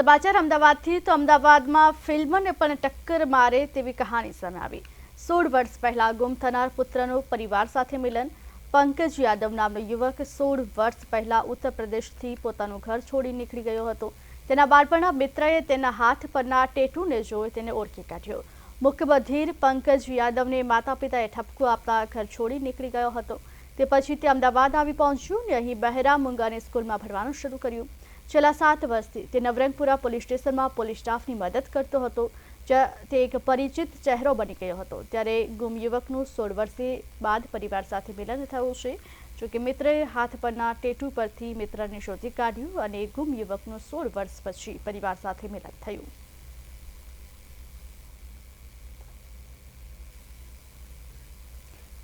સમાચાર અમદાવાદથી તો અમદાવાદમાં ફિલ્મને પણ ટક્કર મારે તેવી કહાની સામે આવી. સોળ વર્ષ પહેલા ગુમ થનાર પુત્રનું પરિવાર સાથે મિલન. પંકજ યાદવ નામનો યુવક સોળ વર્ષ પહેલા ઉત્તર પ્રદેશથી પોતાનું ઘર છોડી નીકળી ગયો હતો. તેના બાળપણના મિત્રએ તેના હાથ પરના ટેટુને જોઈ તેને ઓળખી કાઢ્યો. મુખ્ય પંકજ યાદવને માતા પિતાએ ઠપકો આપતા ઘર છોડી નીકળી ગયો હતો. તે પછી તે અમદાવાદ આવી પહોંચ્યું ને અહીં બહેરા મુંગાની સ્કૂલમાં ભણવાનું શરૂ કર્યું. છેલ્લા સાત વર્ષથી તે નવરંગપુરા પોલીસ સ્ટેશનમાં પોલીસ સ્ટાફની મદદ કરતો હતો તે એક પરિચિત ચહેરો બની ગયો હતો. ત્યારે ગુમ યુવકનું સોળ વર્ષે બાદ પરિવાર સાથે મિલન થયું છે. જોકે મિત્રએ હાથ પરના ટેટુ પરથી મિત્રને શોધી કાઢ્યું અને ગુમ યુવકનું સોળ વર્ષ પછી પરિવાર સાથે મિલન થયું.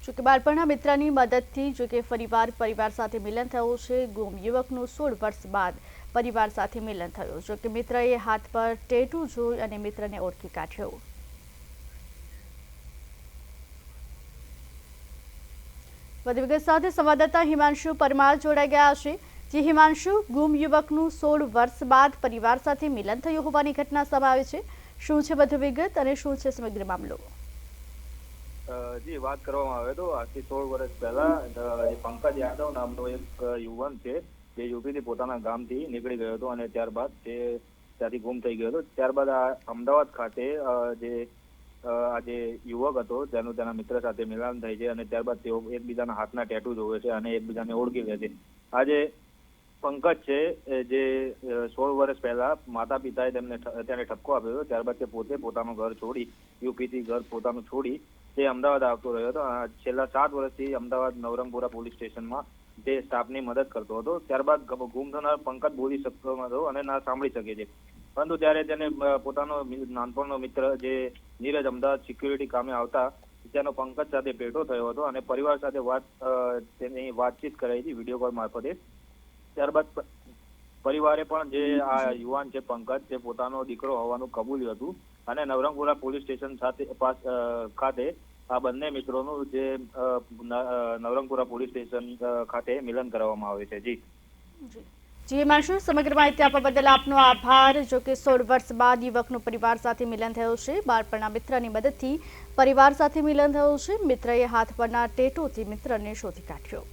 જોકે બાળપણના મિત્રની મદદથી જોકે ફરીવાર પરિવાર સાથે મિલન થયું છે, ગુમ યુવકનું સોળ વર્ષ બાદ પરિવાર સાથે મિલન થયું. જોકે મિત્રએ હાથ પર ટેટુ જોઈ અને મિત્રને ઓળખી કાઢ્યો. વધુ વિગત સાથે સંવાદદાતા હિમાંશુ પરમાર જોડાઈ ગયા છે. જે હિમાંશુ, ગુમ યુવકનું સોળ વર્ષ બાદ પરિવાર સાથે મિલન થયું હોવાની ઘટના સામે આવી છે. શું છે વધુ વિગત અને શું છે સમગ્ર મામલો? જી, વાત કરવામાં આવે તો આજથી સોળ વર્ષ પહેલા પંકજ યાદવ નામનો એક યુવાન છે. જે યુપીથી પોતાના ગામથી નીકળી ગયો હતો અને ત્યારબાદ તે ત્યાંથી ગુમ થઈ ગયો હતો. ત્યારબાદ આ અમદાવાદ ખાતે જે આ જે યુવક હતો, તેનું તેના મિત્ર સાથે મિલાન થાય છે અને ત્યારબાદ તેઓ એકબીજાના હાથના ટેટુ જોવે છે અને એકબીજાને ઓળખી લે છે. આજે પંકજ છે જે સોળ વર્ષ પહેલા માતા પિતાએ તેમને તેને ઠપકો આપ્યો ત્યારબાદ તે પોતે પોતાનું ઘર છોડી, યુપીથી ઘર પોતાનું છોડી તે અમદાવાદ આવતો રહ્યો હતો. છેલ્લા સાત વર્ષથી અમદાવાદ નવરંગપુરા પોલીસ સ્ટેશનમાં તે સ્ટાફની મદદ કરતો હતો, ત્યારબાદ ગુમ થનાર પંકજ બોલી શકતો હતો અને ના સાંભળી શકે છે. પરંતુ ત્યારે તેને પોતાનો નાનપણનો મિત્ર જે નીરજ અમદાવાદ સિક્યુરિટી કામે આવતા તેનો પંકજ સાથે ભેટો થયો હતો અને પરિવાર સાથે વાત તેની વાતચીત કરાઈ હતી વીડિયો કોલ મારફતે. ત્યારબાદ પરિવારે પણ જે આ યુવાન છે પંકજ, તે પોતાનો દીકરો હોવાનું કબૂલ્યું હતું અને નવરંગપુરા પોલીસ સ્ટેશન સાથે ખાતે આ બંને મિત્રોનું જે નવરંગપુરા પોલીસ સ્ટેશન ખાતે મિલન કરવામાં આવે છે. જી. જી. હિમાંશુ સમગ્ર માહિતી આપવા બદલ આપનો આભાર. જો કે સોળ વર્ષ બાદ યુવકનું પરિવાર સાથે મિલન થયું છે. બાળપણના મિત્રની મદદથી પરિવાર સાથે મિલન થયું છે. મિત્રએ હાથ પરના ટેટુથી મિત્રને શોધી કાઢ્યો.